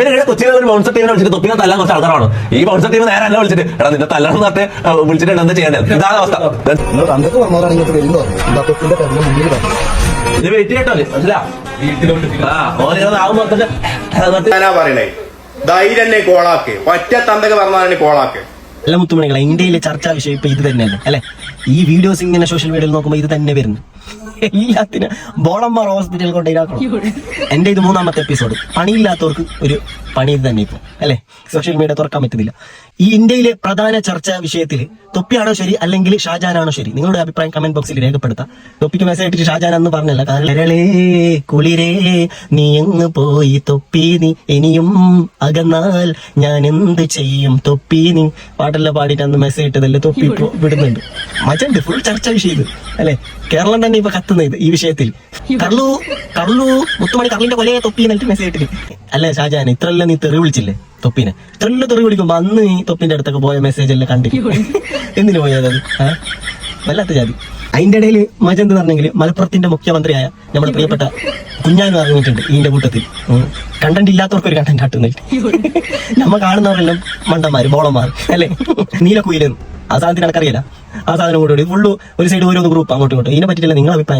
പിന്നെ കൊച്ചിയിലെ ഒരു ബൗൺസർ ടീമിനെ വിളിച്ചിട്ട് തൊപ്പിനെ തല്ലാൻ കുറച്ച് ആൾക്കാരാണ്. ഈ ബൗൺസർ ടീം നേരെ അല്ല വിളിച്ചിട്ട് എടാ നിന്നെ തല്ലണം എന്നിട്ട് വിളിച്ചിട്ട് എന്താ ചെയ്യേണ്ടത്? ഇതാണ് അവസ്ഥ. വെയിറ്റ് മനസ്സിലാ? പറയണേ. ധൈര്യം കോളാക്ക്. തന്തക്ക് പറഞ്ഞാൽ കോളാക്ക്. അല്ല മുത്തുമണികളെ ഇന്ത്യയിലെ ചർച്ചാ വിഷയം ഇപ്പൊ ഇത് തന്നെയല്ലേ? അല്ലെ? ഈ വീഡിയോസ് ഇങ്ങനെ സോഷ്യൽ മീഡിയയിൽ നോക്കുമ്പോൾ ഇത് തന്നെ വരുന്നു. എല്ലാത്തിനും ബോളംബാർ ഹോസ്പിറ്റലിൽ കൊണ്ടിരാക്കണം എന്റെ ഇത് മൂന്നാമത്തെ എപ്പിസോഡ് പണിയില്ലാത്തവർക്ക് ഒരു പണി ഇത് തന്നെ ഇപ്പോൾ അല്ലെ? സോഷ്യൽ മീഡിയ തുറക്കാൻ പറ്റുന്നില്ല ഈ ഇന്ത്യയിലെ പ്രധാന ചർച്ചാ വിഷയത്തിൽ തൊപ്പിയാണോ ശരി അല്ലെങ്കിൽ ഷാജാനാണോ ശരി? നിങ്ങളുടെ അഭിപ്രായം കമന്റ് ബോക്സിൽ രേഖപ്പെടുത്താം. തൊപ്പിക്ക് മെസ്സേജ് ഇട്ടിട്ട് ഷാജാൻ എന്ന് പറഞ്ഞല്ല. കരളേ കുളിരേ നീ എന്ന് പോയി തൊപ്പി നീ? ഇനിയും അകന്നാൽ ഞാൻ എന്ത് ചെയ്യും തൊപ്പി നീ? പാട്ടെല്ലാം പാടിയിട്ട് അന്ന് മെസ്സേജ് ഇട്ടതല്ലേ? തൊപ്പി ഇപ്പൊ വിടുന്നുണ്ട്. മജണ്ട് ഫുൾ ചർച്ച വിഷയം ഇത്. അല്ലെ? കേരളം തന്നെ ഇപ്പൊ കത്തുന്നത് ഈ വിഷയത്തിൽ. കള്ളു കള്ളു മുത്തുമണി കള്ളിന്റെ കൊലയെ തൊപ്പി എന്നിട്ട് മെസ്സേജ് ഇട്ടിട്ട്. അല്ലേ ഷാജാൻ ഇത്രല്ല നീ തെറി വിളിച്ചില്ലേ തൊപ്പിനെ? ഇത്രല്ല തെറി വിളിക്കുമ്പോ അന്ന് ഈ തൊപ്പിന്റെ അടുത്തൊക്കെ പോയ മെസ്സേജ് എല്ലാം കണ്ടിട്ട് എന്തിനു പോയത് അത്? ഏ? വല്ലാത്ത ജാതി. അതിന്റെ ഇടയിൽ മജന്ത് പറഞ്ഞെങ്കിൽ മലപ്പുറത്തിന്റെ മുഖ്യമന്ത്രിയായ നമ്മുടെ പ്രിയപ്പെട്ട കുഞ്ഞാനും ഇറങ്ങിയിട്ടുണ്ട് ഇതിന്റെ കൂട്ടത്തിൽ. കണ്ടന്റ് ഇല്ലാത്തവർക്ക് ഒരു കണ്ടന്റ് ആട്ടുന്നില്ല നമ്മ കാണുന്നവരെല്ലാം മണ്ടന്മാര് ബോളന്മാർ അല്ലെ? നീലക്കുയിലും ആ സാധനത്തിന് എനിക്കറിയില്ല ആ സാധനം കൂടി ഫുള്ള് ഒരു സൈഡ് ഓരോന്ന് ഗ്രൂപ്പ് അങ്ങോട്ടും ഇങ്ങോട്ടും. ഇതിനെ പറ്റിയിട്ടില്ല നിങ്ങളുടെ അഭിപ്രായം?